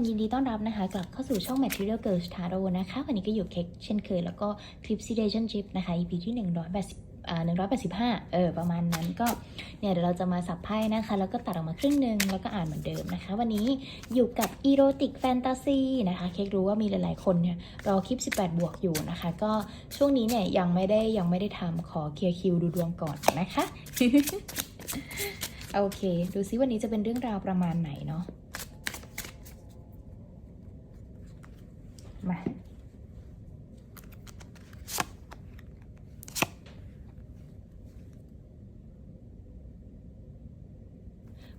คนยินดีต้อนรับนะคะ กลับเข้าสู่ช่อง Material Girls Tarot นะคะ วันนี้ก็อยู่เค้กเช่นเคย แล้วก็คลิป Relationship นะคะ EP ที่ 180อ่า185เออ ประมาณนั้นก็ เนี่ยเดี๋ยวเราจะมาสับไพ่นะคะ แล้วก็ตัดออกมาครึ่งหนึ่งแล้วก็อ่านเหมือนเดิมนะคะ วันนี้อยู่กับ Erotic Fantasy นะคะ เค้กรู้ว่ามีหลายๆ คนเนี่ย รอคลิป 18 บวกอยู่นะคะ ก็ช่วงนี้เนี่ยยังไม่ได้ยังไม่ได้ทำขอเคลียร์คิวดูดวงก่อนนะคะ โอเค ดูซิวันนี้จะเป็นเรื่องราวประมาณไหนเนาะ มา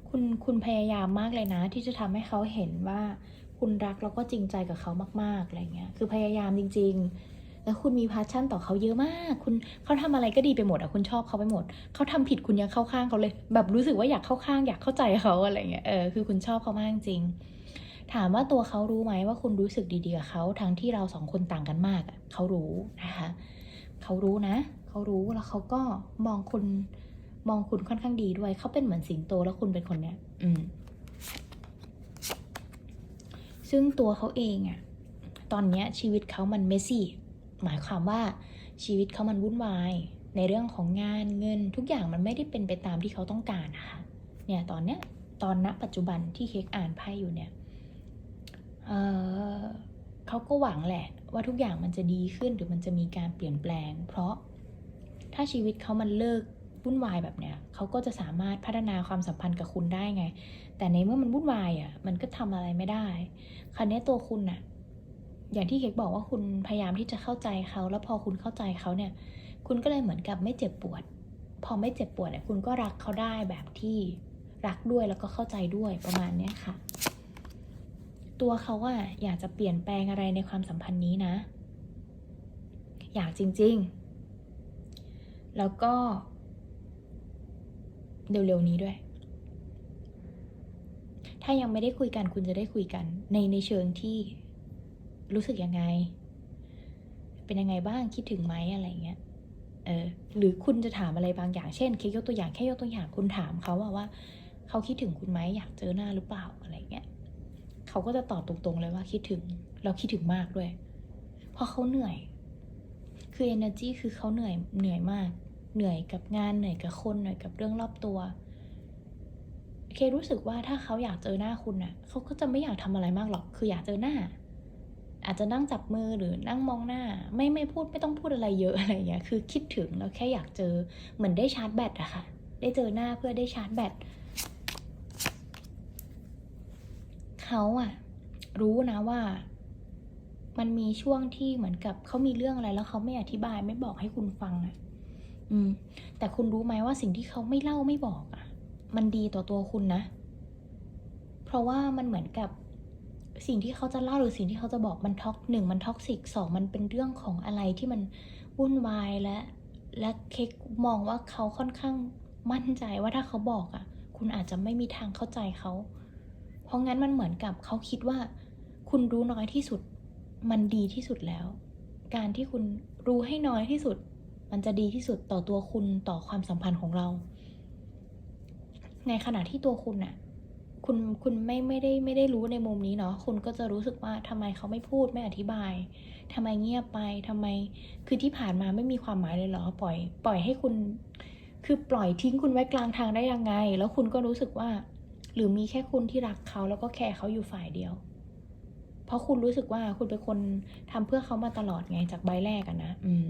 คุณคุณพยายามมากเลยนะ ที่จะทำให้เขาเห็นว่าคุณรักแล้วก็จริงใจกับเขามากๆอะไรเงี้ยคือพยายามจริง ๆ แล้วคุณมีพาชั่นต่อเขาเยอะมาก คุณเขาทำอะไรก็ดีไปหมดอะคุณชอบเขาไปหมด เขาทำผิดคุณยังเข้าข้างเขาเลย แบบรู้สึกว่าอยากเข้าข้างอยากเข้าใจเขาอะไรเงี้ยเออคือคุณชอบเขามากจริง ถามว่าตัวเขารู้ไหมว่าคุณรู้สึกดีๆกับเขาทั้งที่เราสองคนต่างกันมากเขารู้นะคะเขารู้นะเขารู้แล้วเขาก็มองคุณมองคุณค่อนข้างดีด้วย เขาเป็นเหมือนสิงโตแล้วคุณเป็นคนเนี้ย อืม ซึ่งตัวเขาเองอะตอนเนี้ย ชีวิตเขามันเมสซี่ หมายความว่าชีวิตเขามันวุ่นวาย ในเรื่องของงานเงินทุกอย่างมันไม่ได้เป็นไปตามที่เขาต้องการนะคะเนี่ยตอนเนี้ย ตอนณปัจจุบันที่เค้กอ่านไพ่อยู่เนี่ย เเขาก็หวังแหละ ว่าทุกอย่างมันจะดีขึ้นหรือมันจะมีการเปลี่ยนแปลง เพราะถ้าชีวิตเขามันเลิกวุ่นวายแบบเนี้ยเขาก็จะสามารถพัฒนาความสัมพันธ์กับคุณได้ไง แต่ในเมื่อมันวุ่นวายอะ มันก็ทำอะไรไม่ได้ คราวนี้ตัวคุณน่ะ อย่างที่เค้กบอกว่าคุณพยายามที่จะเข้าใจเขา แล้วพอคุณเข้าใจเขาเนี่ย คุณก็เลยเหมือนกับไม่เจ็บปวด พอไม่เจ็บปวดเนี่ยคุณก็รักเขาได้แบบที่รักด้วยแล้วก็เข้าใจด้วยประมาณเนี้ยค่ะ ตัวเขาอะอยากจะเปลี่ยนแปลงอะไรในความสัมพันธ์นี้นะ อยากจริง ๆ แล้วก็ เร็วๆนี้ด้วย ถ้ายังไม่ได้คุยกันคุณจะได้คุยกัน ในในเชิงที่รู้สึกยังไง เป็นยังไงบ้างคิดถึงไหมอะไรเงี้ยเออหรือคุณจะถามอะไรบางอย่างเช่นเคยกตัวอย่างแค่ยกตัวอย่างคุณถามเขาว่าว่า เขาคิดถึงคุณไหมอยากเจอหน้าหรือเปล่าอะไรเงี้ย เขาก็จะตอบตรงๆเลยว่าคิดถึง เราคิดถึงมากด้วย เพราะเขาเหนื่อย คือ energy คือเขาเหนื่อยเหนื่อยมาก เหนื่อยกับงานเหนื่อยกับคนเหนื่อยกับเรื่องรอบตัว เครู้สึกว่าถ้าเขาอยากเจอหน้าคุณน่ะ เขาก็จะไม่อยากทำอะไรมากหรอก คืออยากเจอหน้า อาจจะนั่งจับมือหรือนั่งมองหน้า ไม่ไม่พูดไม่ต้องพูดอะไรเยอะอะไรอย่างเงี้ย คือคิดถึงแล้วแค่อยากเจอ เหมือนได้ชาร์จแบตอะค่ะ ได้เจอหน้าเพื่อได้ชาร์จแบต เขาอะรู้นะว่า มันมีช่วงที่เหมือนกับเขามีเรื่องอะไรแล้วเขาไม่อธิบายไม่บอกให้คุณฟังอะอืม แต่คุณรู้ไหมว่าสิ่งที่เขาไม่เล่าไม่บอกอะมันดีต่อตัวคุณนะ เพราะว่ามันเหมือนกับสิ่งที่เขาจะเล่าหรือสิ่งที่เขาจะบอกมันท็อกหนึ่งมันท็อกซิกสองมันเป็นเรื่องของอะไรที่มันวุ่นวายและ และเค้กมองว่าเขาค่อนข้างมั่นใจว่าถ้าเขาบอกอะคุณอาจจะไม่มีทางเข้าใจเขา ราะงั้นมันเหมือนกับเขาคิดว่า คุณรู้น้อยที่สุด มันดีที่สุดแล้ว การที่คุณรู้ให้น้อยที่สุด มันจะดีที่สุดต่อตัวคุณต่อความสัมพันธ์ของเรา ในขณะที่ตัวคุณน่ะ คุณคุณไม่ไม่ได้ไม่ได้รู้ในมุมนี้เนาะคุณก็จะรู้สึกว่าทำไมเขาไม่พูดไม่อธิบายทำไมเงียบไปทำไมคือที่ผ่านมาไม่มีความหมายเลยเหรอปล่อย ปล่อยให้คุณ คือปล่อยทิ้งคุณไว้กลางทางได้ยังไง แล้วคุณก็รู้สึกว่า หรือมีแค่คุณที่รักเขาแล้วก็แคร์เขาอยู่ฝ่ายเดียว เพราะคุณรู้สึกว่าคุณเป็นคนทำเพื่อเขามาตลอดไงจากใบแรกอะนะอืม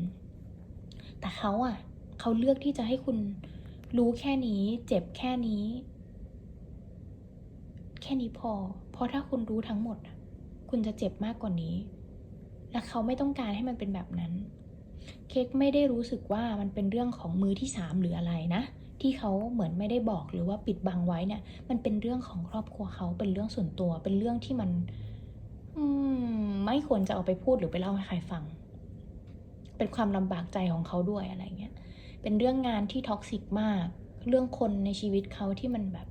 แต่เขาอะเขาเลือกที่จะให้คุณรู้แค่นี้ เจ็บแค่นี้ แค่นี้พอ เพราะถ้าคุณรู้ทั้งหมดอะคุณจะเจ็บมากกว่านี้ และเขาไม่ต้องการให้มันเป็นแบบนั้น เค้กไม่ได้รู้สึกว่ามันเป็นเรื่องของมือที่สามหรืออะไรนะ ที่เขาเหมือนไม่ได้บอกหรือว่าปิดบังไว้เนี่ย มันเป็นเรื่องของครอบครัวเขาเป็นเรื่องส่วนตัว เป็นเรื่องที่มันอมไม่ควรจะเอาไปพูดหรือไปเล่าให้ใครฟัง เป็นความลำบากใจของเขาด้วยอะไรเงี้ย เป็นเรื่องงานที่ท็อกซิกมาก เรื่องคนในชีวิตเขาที่มันแบบ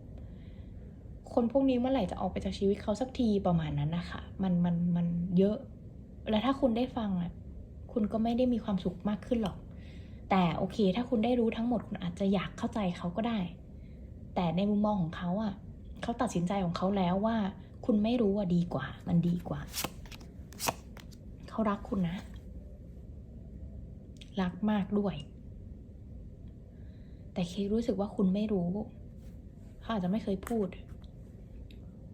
คนพวกนี้เมื่อไหร่จะออกไปจากชีวิตเขาสักทีประมาณนั้นนะคะ มันมันมันเยอะ แล้วถ้าคุณได้ฟังอะ คุณก็ไม่ได้มีความสุขมากขึ้นหรอก แต่โอเค ถ้าคุณได้รู้ทั้งหมดคุณอาจจะอยากเข้าใจเขาก็ได้ แต่ในมุมมองของเขาอะเขาตัดสินใจของเขาแล้วว่า คุณไม่รู้ว่าดีกว่า มันดีกว่า เขารักคุณนะ รักมากด้วย แต่เครู้สึกว่าคุณไม่รู้ เขาอาจจะไม่เคยพูด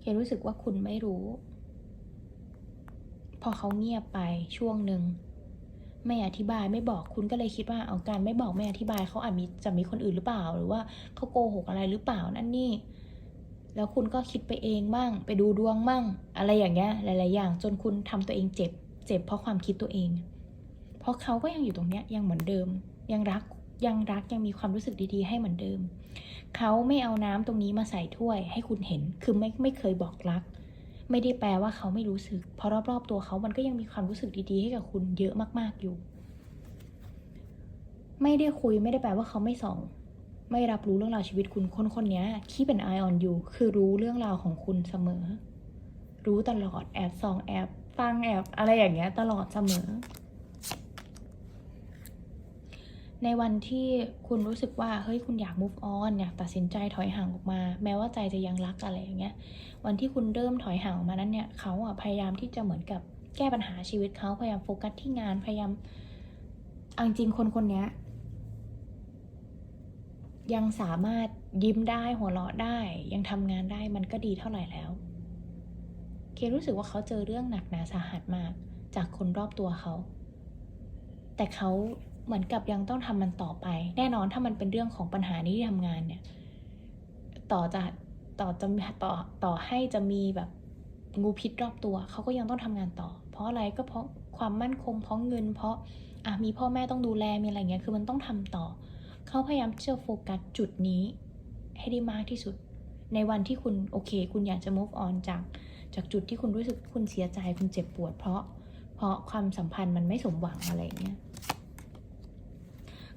เครู้สึกว่าคุณไม่รู้ พอเขาเงียบไปช่วงหนึ่ง ไม่อธิบายไม่บอกคุณก็เลยคิดว่าเอาการไม่บอกไม่อธิบายเขาอาจมีจะมีคนอื่นหรือเปล่า หรือว่าเขาโกหกอะไรหรือเปล่านั่นนี่ แล้วคุณก็คิดไปเองมั่งไปดูดวงมั่งอะไรอย่างเงี้ยหลาย ๆ อย่าง จนคุณทำตัวเองเจ็บ เจ็บเพราะความคิดตัวเอง เพราะเขาก็ยังอยู่ตรงเนี้ยยังเหมือนเดิม ยังรักยังรักยังมีความรู้สึกดี ๆ ให้เหมือนเดิม เขาไม่เอาน้ำตรงนี้มาใส่ถ้วย ให้คุณเห็นคือไม่ไม่เคยบอกรัก ไม่ได้แปลว่าเขาไม่รู้สึก เพราะรอบๆตัวเขามันก็ยังมีความรู้สึกดีๆให้กับคุณเยอะมากๆอยู่ ไม่ได้คุยไม่ได้แปลว่าเขาไม่ส่อง ไม่รับรู้เรื่องราวชีวิตคุณคนคนนี้คีเป็นไอออนอยู่ คือรู้เรื่องราวของคุณเสมอ รู้ตลอดแอบส่องแอบฟังแอบอะไรอย่างเงี้ยตลอดเสมอ ในวันที่คุณรู้สึกว่าเฮ้ยคุณอยาก move on อยากตัดสินใจถอยห่างออกมา แม้ว่าใจจะยังรักอะไรอย่างเงี้ยวันที่คุณเริ่มถอยห่างออกมานั้นเนี่ยเขาอะพยายามที่จะเหมือนกับแก้ปัญหาชีวิตเขาพยายามโฟกัสที่งานพยายามเอาจริงคนคนเนี้ยยังสามารถยิ้มได้หัวเราะได้ ยังทำงานได้มันก็ดีเท่าไหร่แล้ว เครู้สึกว่าเขาเจอเรื่องหนักหนาสาหัสมาก จากคนรอบตัวเขา แต่เขา เหมือนกับยังต้องทำมันต่อไป แน่นอนถ้ามันเป็นเรื่องของปัญหาในที่ทำงานเนี่ย ต่อจะต่อจะต่อต่อให้จะมีแบบงูพิษรอบตัวเขาก็ยังต้องทำงานต่อ เพราะอะไรก็เพราะความมั่นคงเพราะเงิน เพราะอะมีพ่อแม่ต้องดูแลมีอะไรเงี้ยคือมันต้องทำต่อเขาพยายามจะโฟกัสจุดนี้ ให้ได้มากที่สุด ในวันที่คุณโอเค คุณอยากจะ move on จากจากจุดที่คุณรู้สึกคุณเสียใจคุณเจ็บปวด เพราะเพราะความสัมพันธ์มันไม่สมหวังอะไรเงี้ย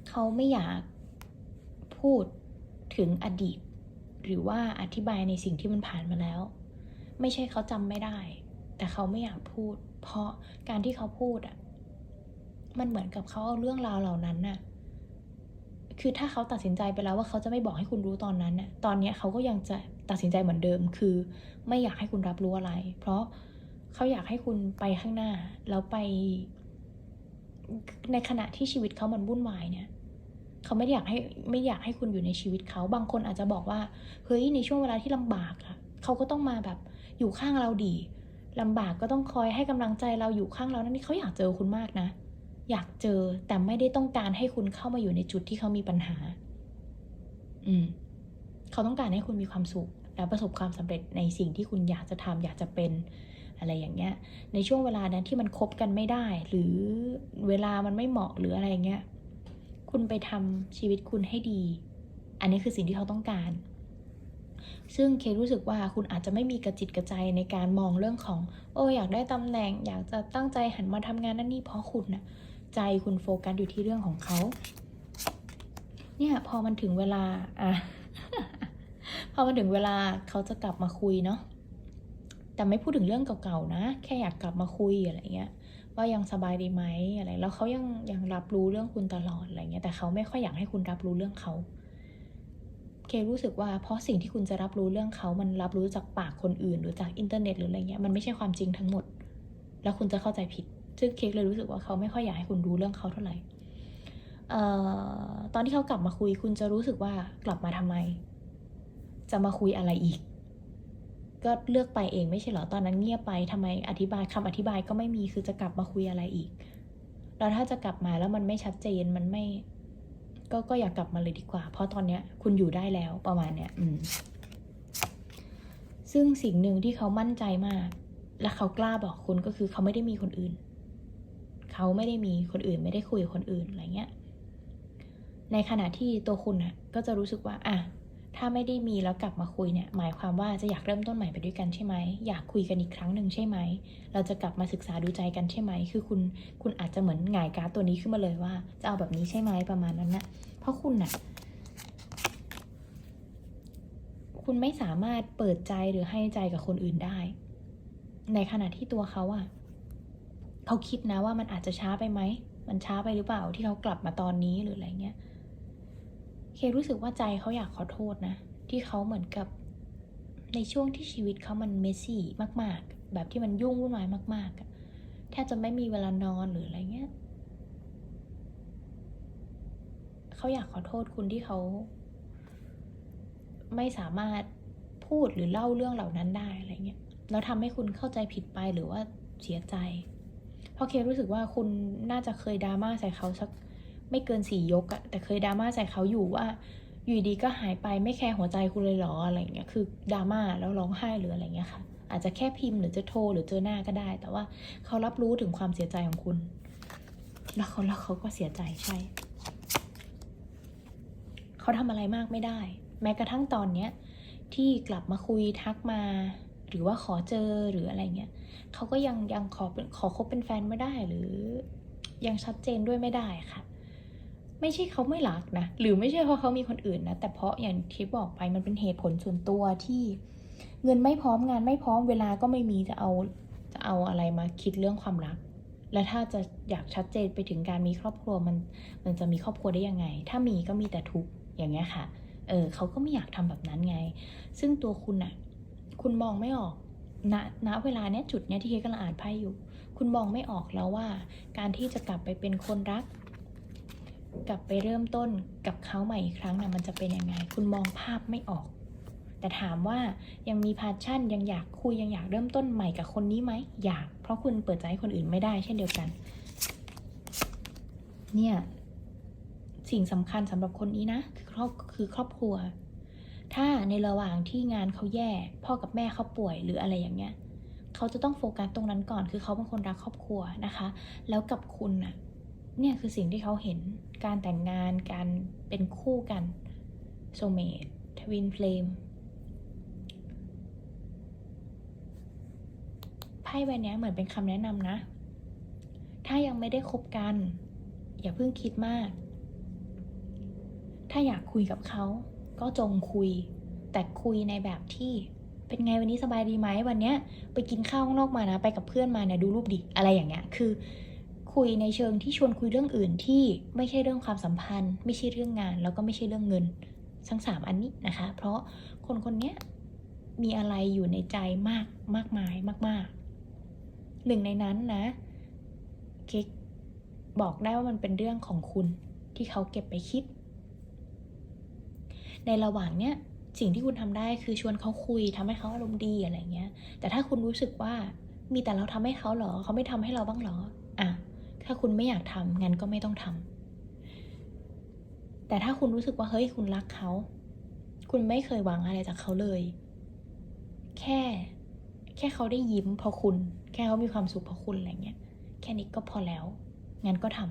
เขาไม่อยากพูดถึงอดีต หรือว่าอธิบายในสิ่งที่มันผ่านมาแล้ว ไม่ใช่เขาจำไม่ได้ แต่เขาไม่อยากพูด เพราะการที่เขาพูดอะมันเหมือนกับเขาเอาเรื่องราวเหล่านั้นน่ะคือถ้าเขาตัดสินใจไปแล้วว่าเขาจะไม่บอกให้คุณรู้ตอนนั้นน่ะ ตอนเนี้ยเขาก็ยังจะตัดสินใจเหมือนเดิม คือ ไม่อยากให้คุณรับรู้อะไร เพราะเขาอยากให้คุณไปข้างหน้า แล้วไป ในขณะที่ชีวิตเขามันวุ่นวายเนี่ย เขาไม่อยากให้ไม่อยากให้คุณอยู่ในชีวิตเขา บางคนอาจจะบอกว่า เฮ้ยในช่วงเวลาที่ลำบากอะเขาก็ต้องมาแบบอยู่ข้างเราดีลำบากก็ต้องคอยให้กำลังใจเราอยู่ข้างเรา นั่นนี่เขาอยากเจอคุณมากนะ อยากเจอแต่ไม่ได้ต้องการให้คุณเข้ามาอยู่ในจุดที่เขามีปัญหา อืม เขาต้องการให้คุณมีความสุข และประสบความสำเร็จในสิ่งที่คุณอยากจะทำอยากจะเป็นอะไรอย่างเงี้ย ในช่วงเวลานั้นที่มันคบกันไม่ได้ หรือเวลามันไม่เหมาะหรืออะไรเงี้ย คุณไปทำชีวิตคุณให้ดี อันนี้คือสิ่งที่เขาต้องการ ซึ่งเครู้สึกว่าคุณอาจจะไม่มีกระจิตกระใจในการมองเรื่องของ โอ้อยากได้ตำแหน่ง อยากจะตั้งใจหันมาทำงานนั่นนี่เพราะคุณน่ะใจคุณโฟกัสอยู่ที่เรื่องของเขา เนี่ยพอมันถึงเวลาอะพอมันถึงเวลาเขาจะกลับมาคุยเนาะแต่ไม่พูดถึงเรื่องเก่าๆนะ แค่อยากกลับมาคุยอะไรเงี้ย ว่ายังสบายดีไหมอะไร แล้วเขายังยังรับรู้เรื่องคุณตลอดอะไรเงี้ย แต่เขาไม่ค่อยอยากให้คุณรับรู้เรื่องเขาเครู้สึกว่าเพราะสิ่งที่คุณจะรับรู้เรื่องเขามันรับรู้จากปากคนอื่น หรือจากอินเทอร์เน็ตหรืออะไรเงี้ย มันไม่ใช่ความจริงทั้งหมด แล้วคุณจะเข้าใจผิด ซึ่งเค้กเลยรู้สึกว่าเขาไม่ค่อยอยากให้คุณรู้เรื่องเขาเท่าไหร่ตอนที่เขากลับมาคุย คุณจะรู้สึกว่ากลับมาทำไม จะมาคุยอะไรอีก ก็เลือกไปเองไม่ใช่เหรอตอนนั้นเงียบไปทำไมอธิบายคำอธิบายก็ไม่มีคือจะกลับมาคุยอะไรอีก แล้วถ้าจะกลับมาแล้วมันไม่ชัดเจนมันไม่ ก็ก็อยากกลับมาเลยดีกว่า เพราะตอนเนี้ย คุณอยู่ได้แล้วประมาณเนี้ยอืม ซึ่งสิ่งหนึ่งที่เขามั่นใจมาก และเขากล้าบอกคุณก็คือเขาไม่ได้มีคนอื่น เขาไม่ได้มีคนอื่น ไม่ได้คุยกับคนอื่นอะไรเงี้ยในขณะที่ตัวคุณน่ะ ก็จะรู้สึกว่า อะ ถ้าไม่ได้มีแล้วกลับมาคุยเนี่ยหมายความว่าจะอยากเริ่มต้นใหม่ไปด้วยกันใช่ไหมอยากคุยกันอีกครั้งหนึ่งใช่ไหม เราจะกลับมาศึกษาดูใจกันใช่ไหม คือคุณคุณอาจจะเหมือนหงายการ์ดตัวนี้ขึ้นมาเลยว่า จะเอาแบบนี้ใช่ไหมประมาณนั้นนะเพราะคุณน่ะคุณไม่สามารถเปิดใจหรือให้ใจกับคนอื่นได้ ในขณะที่ตัวเขาอะเขาคิดนะว่ามันอาจจะช้าไปไหมมันช้าไปหรือเปล่าที่เขากลับมาตอนนี้หรืออะไรเงี้ย เครู้สึกว่าใจเขาอยากขอโทษนะ ที่เขาเหมือนกับ ในช่วงที่ชีวิตเขามันเมสซี่มาก ๆ แบบที่มันยุ่งวุ่นวายมากๆแทบจะไม่มีเวลานอนหรืออะไรเงี้ยเขาอยากขอโทษคุณที่เขา ไม่สามารถพูดหรือเล่าเรื่องเหล่านั้นได้อะไรเงี้ยแล้วทำให้คุณเข้าใจผิดไปหรือว่าเสียใจ เพราะเครู้สึกว่าคุณน่าจะเคยดราม่าใส่เขาสัก ไม่เกินสี่ยกอะแต่เคยดราม่าใส่เขาอยู่ว่า อยู่ดีก็หายไปไม่แคร์หัวใจคุณเลยหรออะไรเงี้ยคือดราม่าแล้วร้องไห้หรืออะไรเงี้ยค่ะ อาจจะแค่พิมพ์หรือจะโทรหรือเจอหน้าก็ได้ แต่ว่าเขารับรู้ถึงความเสียใจของคุณ แล้วเขาแล้วเขาก็เสียใจใช่ เขาทำอะไรมากไม่ได้ แม้กระทั่งตอนเนี้ยที่กลับมาคุยทักมาหรือว่าขอเจอหรืออะไรเงี้ยเขาก็ยังยังขอขอคบเป็นแฟนไม่ได้หรือยังชัดเจนด้วยไม่ได้ค่ะ ไม่ใช่เขาไม่รักนะ หรือไม่ใช่เพราะเขามีคนอื่นนะ แต่เพราะอย่างที่บอกไปมันเป็นเหตุผลส่วนตัวที่เงินไม่พร้อมงานไม่พร้อมเวลาก็ไม่มีจะเอาจะเอาอะไรมาคิดเรื่องความรัก และถ้าจะอยากชัดเจนไปถึงการมีครอบครัวมันมันจะมีครอบครัวได้ยังไง ถ้ามีก็มีแต่ทุกข์อย่างเงี้ยค่ะ เออเขาก็ไม่อยากทำแบบนั้นไง ซึ่งตัวคุณอะคุณมองไม่ออกณณเวลาเนี้ยจุดเนี้ยที่เคกำลังอ่านไพ่อยู่ คุณมองไม่ออกแล้วว่า การที่จะกลับไปเป็นคนรัก กลับไปเริ่มต้นกับเขาใหม่อีกครั้งนะมันจะเป็นยังไง คุณมองภาพไม่ออก แต่ถามว่ายังมีพาชั่นยังอยากคุยยังอยากเริ่มต้นใหม่กับคนนี้ไหมอยาก เพราะคุณเปิดใจให้คนอื่นไม่ได้เช่นเดียวกัน เนี่ยสิ่งสำคัญสำหรับคนนี้นะคือครอบคือครอบครัว ถ้าในระหว่างที่งานเขาแย่ พ่อกับแม่เขาป่วยหรืออะไรอย่างเงี้ยเขาจะต้องโฟกัสตรงนั้นก่อน คือเขาเป็นคนรักครอบครัวนะคะ แล้วกับคุณน่ะ เนี่ยคือสิ่งที่เขาเห็นการแต่งงานการเป็นคู่กันโซเมตทวินเพลมไพ่ใบนี้เหมือนเป็นคำแนะนำนะ ถ้ายังไม่ได้คบกัน อย่าเพิ่งคิดมาก ถ้าอยากคุยกับเขาก็จงคุย แต่คุยในแบบที่เป็นไงวันนี้สบายดีไหมวันเนี้ยไปกินข้าวข้างนอกมานะ ไปกับเพื่อนมาเนี่ยดูรูปดิอะไรอย่างเงี้ยคือ คุยในเชิงที่ชวนคุยเรื่องอื่นที่ไม่ใช่เรื่องความสัมพันธ์ ไม่ใช่เรื่องงาน แล้วก็ไม่ใช่เรื่องเงิน ทั้งสามอันนี้นะคะ เพราะคนคนนี้มีอะไรอยู่ในใจมากมากมายมาก ๆ หนึ่งในนั้นนะเค้กบอกได้ว่ามันเป็นเรื่องของคุณที่เขาเก็บไปคิด ในระหว่างเนี้ยสิ่งที่คุณทำได้คือชวนเขาคุยทำให้เขาอารมณ์ดีอะไรเงี้ย แต่ถ้าคุณรู้สึกว่ามีแต่เราทำให้เขาเหรอ เขาไม่ทำให้เราบ้างหรอ ถ้าคุณไม่อยากทำงั้นก็ไม่ต้องทำแต่ถ้าคุณรู้สึกว่าเฮ้ยคุณรักเขา คุณไม่เคยหวังอะไรจากเขาเลย แค่ แค่เขาได้ยิ้มเพราะคุณ แค่เขามีความสุขเพราะคุณอะไรเงี้ย แค่นี้ก็พอแล้ว งั้นก็ทำ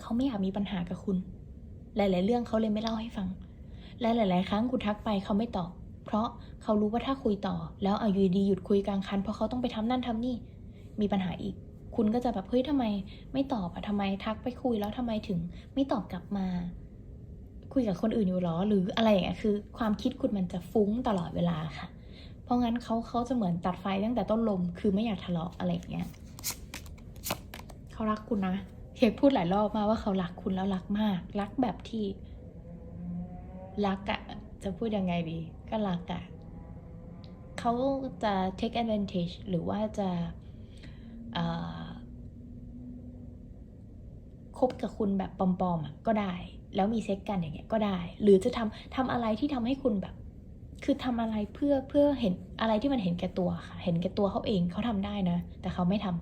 เขาไม่อยากมีปัญหากับคุณ หลาย ๆ เรื่องเขาเลยไม่เล่าให้ฟัง และหลาย ๆ ครั้งคุณทักไปเขาไม่ตอบเพราะเขารู้ว่าถ้าคุยต่อ แล้วอาอยู่ดีหยุดคุยกลางคันเพราะเขาต้องไปทำนั่นทำนี่ มีปัญหาอีก คุณก็จะแบบเฮ้ยทำไม ไม่ตอบอะทำไมทักไปคุยแล้วทำไมถึงไม่ตอบกลับมา คุยกับคนอื่นอยู่หรอ หรืออะไรอย่างเงี้ยคือ ความคิดคุณมันจะฟุ้งตลอดเวลาค่ะ เพราะงั้นเขาเขาจะเหมือนตัดไฟตั้งแต่ต้นลม คือไม่อยากทะเลาะอะไรอย่างเงี้ยเขารักคุณนะเฮกพูดหลายรอบมาว่าเขารักคุณแล้วรักมาก รักแบบที่รักอะจะพูดยังไงดี ก็รักอะเขาจะ take advantage หรือว่าจะ คบกับคุณแบบปลอมๆก็ได้ แล้วมีเซ็กกันอย่างเงี้ยก็ได้ หรือจะทำทำอะไรที่ทำให้คุณแบบ คือทำอะไรเพื่อเพื่อเห็นอะไรที่มันเห็นแก่ตัวค่ะ เห็นแก่ตัวเขาเองเขาทำได้นะ แต่เขาไม่ทำ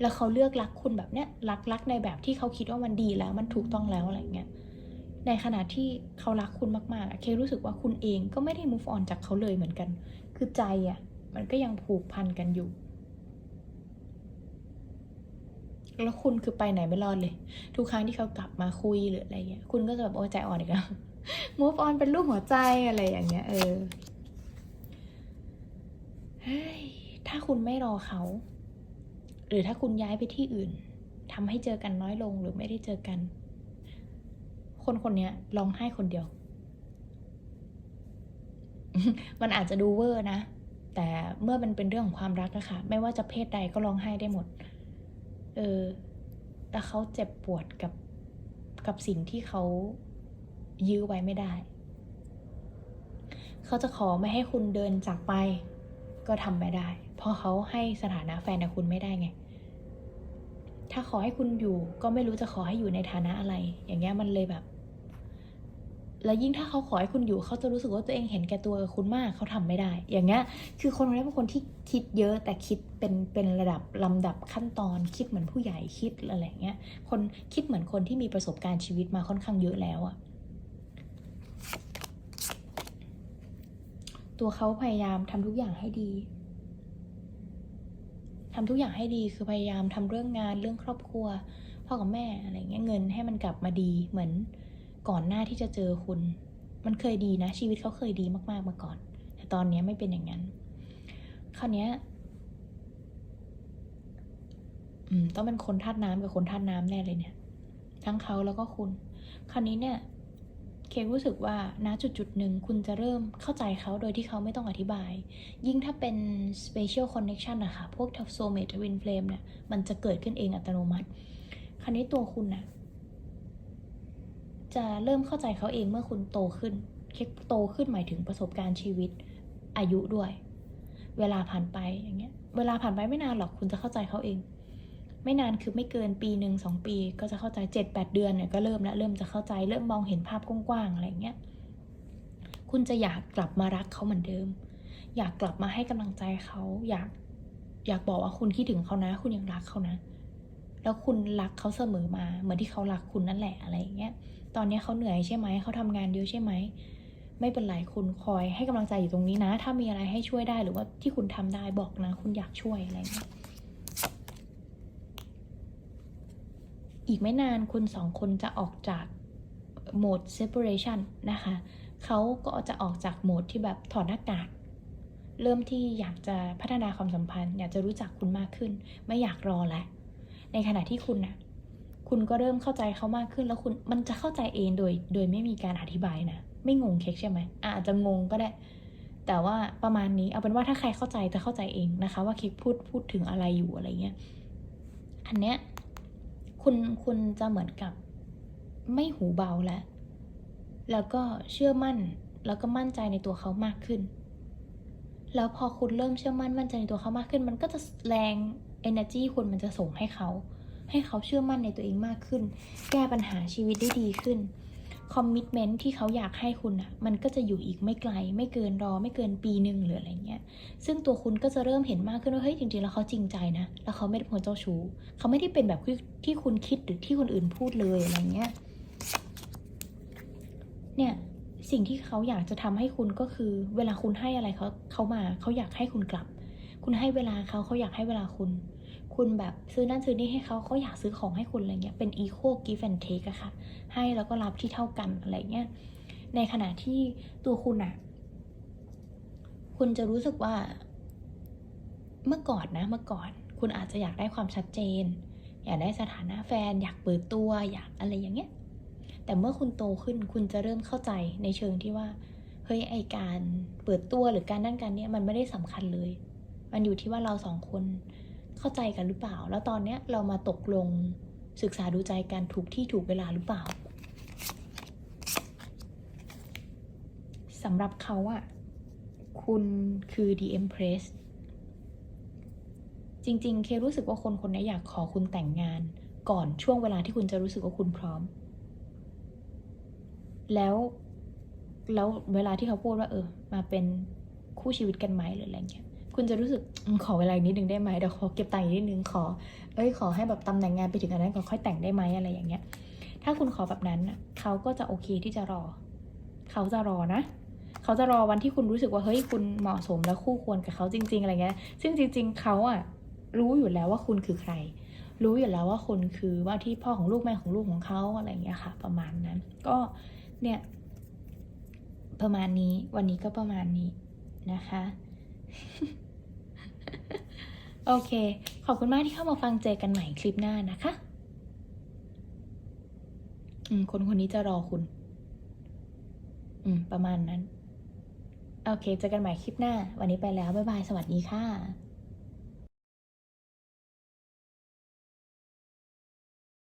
แล้วเขาเลือกรักคุณแบบเนี้ยรักรักในแบบที่เขาคิดว่ามันดีแล้ว มันถูกต้องแล้วอะไรเงี้ยในขณะที่เขารักคุณมากๆอะเครู้สึกว่าคุณเองก็ไม่ได้ move on จากเขาเลยเหมือนกัน คือใจอะ่ะมันก็ยังผูกพันกันอยู่ แล้วคุณคือไปไหนไม่รอดเลย ทุกครั้งที่เขากลับมาคุยหรืออะไรเงี้ย คุณก็จะแบบโอ้ใจอ่อนอีกแล้ว move on เป็นรูปหัวใจอะไรอย่างเงี้ย เออเฮ้ยถ้าคุณไม่รอเขา หรือถ้าคุณย้ายไปที่อื่นทำให้เจอกันน้อยลงหรือไม่ได้เจอกัน คนคนนี้ร้องไห้คนเดียว มันอาจจะดูเวอร์นะ แต่เมื่อมันเป็นเรื่องของความรักอะค่ะไม่ว่าจะเพศใดก็ร้องไห้ได้หมด เออแต่เขาเจ็บปวดกับกับสิ่งที่เขายื้อไว้ไม่ได้ เขาจะขอไม่ให้คุณเดินจากไป ก็ทำไม่ได้ เพราะเขาให้สถานะแฟนกับคุณไม่ได้ไง ถ้าขอให้คุณอยู่ก็ไม่รู้จะขอให้อยู่ในฐานะอะไร อย่างเงี้ยมันเลยแบบ แล้วยิ่งถ้าเขาขอให้คุณอยู่เขาจะรู้สึกว่าตัวเองเห็นแก่ตัวกับคุณมากเขาทำไม่ได้ อย่างเงี้ยคือคนคนนี้เป็นคนที่คิดเยอะแต่คิดเป็นเป็นระดับลำดับขั้นตอนคิดเหมือนผู้ใหญ่คิดอะไรเงี้ยคนคิดเหมือนคนที่มีประสบการณ์ชีวิตมาค่อนข้างเยอะแล้วอะตัวเขาพยายามทำทุกอย่างให้ดีทำทุกอย่างให้ดีคือพยายามทำเรื่องงานเรื่องครอบครัวพ่อกับแม่อะไรเงี้ยเงินให้มันกลับมาดีเหมือน ก่อนหน้าที่จะเจอคุณ มันเคยดีนะ ชีวิตเขาเคยดีมากๆมาก่อน แต่ตอนนี้ไม่เป็นอย่างนั้น คราวนี้อืมต้องเป็นคนธาตุน้ำกับคนธาตุน้ำแน่เลยเนี่ย ทั้งเขาแล้วก็คุณ คราวนี้เนี่ย เครู้สึกว่าณจุดจุดๆหนึ่งคุณจะเริ่มเข้าใจเขาโดยที่เขาไม่ต้องอธิบาย ยิ่งถ้าเป็น special connection อะคะพวก soulmate twin flame เนี่ย มันจะเกิดขึ้นเองอัตโนมัติ คราวนี้ตัวคุณน่ะ จะเริ่มเข้าใจเขาเองเมื่อคุณโตขึ้นเคโตขึ้นหมายถึงประสบการณ์ชีวิตอายุด้วย เวลาผ่านไปอย่างเงี้ย เวลาผ่านไปไม่นานหรอกคุณจะเข้าใจเขาเอง ไม่นานคือไม่เกินปีหนึ่งสองปี ก็จะเข้าใจเจ็ดแปดเดือนเนี่ยก็เริ่มแล้วเริ่มจะเข้าใจเริ่มมองเห็นภาพกว้างๆอะไรเงี้ยคุณจะอยากกลับมารักเขาเหมือนเดิม อยากกลับมาให้กำลังใจเขาอยากอยากบอกว่าคุณคิดถึงเขานะ คุณยังรักเขานะ แล้วคุณรักเขาเสมอมาเหมือนที่เขารักคุณนั่นแหละอะไรเงี้ย ตอนนี้เขาเหนื่อยใช่ไหม เขาทำงานเยอะใช่ไหม ไม่เป็นไรคุณคอยให้กำลังใจอยู่ตรงนี้นะ ถ้ามีอะไรให้ช่วยได้หรือว่าที่คุณทำได้บอกนะ คุณอยากช่วยอะไรเงี้ยอีกไม่นานคุณสองคนจะออกจากโหมด separation นะคะ เขาก็จะออกจากโหมดที่แบบถอดหน้ากาก เริ่มที่อยากจะพัฒนาความสัมพันธ์ อยากจะรู้จักคุณมากขึ้น ไม่อยากรอแล้ว ในขณะที่คุณน่ะ คุณก็เริ่มเข้าใจเขามากขึ้นแล้วคุณมันจะเข้าใจเองโดย โดยไม่มีการอธิบายนะ ไม่งงเค้กใช่ไหมอาจจะงงก็ได้ แต่ว่าประมาณนี้เอาเป็นว่าถ้าใครเข้าใจจะเข้าใจเองนะคะ ว่าเค้กพูดพูดถึงอะไรอยู่อะไรเงี้ยอันเนี้ยคุณคุณจะเหมือนกับไม่หูเบาแล้ว แล้วก็เชื่อมั่น แล้วก็มั่นใจในตัวเขามากขึ้น แล้วพอคุณเริ่มเชื่อมั่นมั่นใจในตัวเขามากขึ้น มันก็จะแรง energy คุณมันจะส่งให้เขา ให้เขาเชื่อมั่นในตัวเองมากขึ้น แก้ปัญหาชีวิตได้ดีขึ้นคอมมิชเมนต์ที่เขาอยากให้คุณอะมันก็จะอยู่อีกไม่ไกล ไม่เกินรอ ไม่เกินปีหนึ่งหรืออะไรเงี้ย ซึ่งตัวคุณก็จะเริ่มเห็นมากขึ้นว่าเฮ้ยจริงๆแล้วเขาจริงใจนะ แล้วเขาไม่ได้เป็นคนเจ้าชู้ เขาไม่ได้เป็นแบบที่ที่คุณคิดหรือที่คนอื่นพูดเลยอะไรเงี้ย เนี่ยสิ่งที่เขาอยากจะทำให้คุณก็คือ เวลาคุณให้อะไรเขาเขามา เขาอยากให้คุณกลับ คุณให้เวลาเขาเขาอยากให้เวลาคุณ คุณแบบซื้อนั่นซื้อนี่ให้เขาเขาอยากซื้อของให้คุณอะไรเงี้ยเป็น equal give and take อะค่ะ ให้แล้วก็รับที่เท่ากันอะไรเงี้ยในขณะที่ตัวคุณอะคุณจะรู้สึกว่าเมื่อก่อนนะเมื่อก่อน คุณอาจจะอยากได้ความชัดเจน อยากได้สถานะแฟน อยากเปิดตัวอยากอะไรอย่างเงี้ยแต่เมื่อคุณโตขึ้นคุณจะเริ่มเข้าใจในเชิงที่ว่าเฮ้ยไอการเปิดตัวหรือการนั่นการเนี้ยมันไม่ได้สำคัญเลย มันอยู่ที่ว่าเราสองคน เข้าใจกันหรือเปล่า แล้วตอนเนี้ยเรามาตกลงศึกษาดูใจกันถูกที่ถูกเวลาหรือเปล่าสำหรับเขาอะคุณคือ The Empress จริง ๆ เครู้สึกว่าคนคนนี้อยากขอคุณแต่งงานก่อนช่วงเวลาที่คุณจะรู้สึกว่าคุณพร้อม แล้วแล้วเวลาที่เขาพูดว่า เออ มาเป็นคู่ชีวิตกันไหมหรืออะไรเงี้ย คุณจะรู้สึกขอเวลานิดนึงได้ไหมเดี๋ยวขอเก็บตังค์อีกนิดนึงขอ เอ้ยขอให้แบบตำแหน่งงานไปถึงอันนั้นก่อนค่อยแต่งได้ไหมอะไรอย่างเงี้ย ถ้าคุณขอแบบนั้นเขาก็จะโอเคที่จะรอ เขาจะรอนะ เขาจะรอวันที่คุณรู้สึกว่าเฮ้ยคุณเหมาะสมและคู่ควรกับเขาจริง ๆ อะไรเงี้ย ซึ่งจริง ๆเขาอะรู้อยู่แล้วว่าคุณคือใคร รู้อยู่แล้วว่าคุณคือว่าที่พ่อของลูกแม่ของลูกของเขาอะไรเงี้ยค่ะ ประมาณนั้น ก็เนี่ยประมาณนี้วันนี้ก็ประมาณนี้นะคะ โอเค ขอบคุณมากที่เข้ามาฟังเจอกันใหม่คลิปหน้านะคะ อืม คนคนนี้จะรอคุณ อืม ประมาณนั้น โอเค เจอกันใหม่คลิปหน้า วันนี้ไปแล้ว บ๊ายบาย สวัสดีค่ะ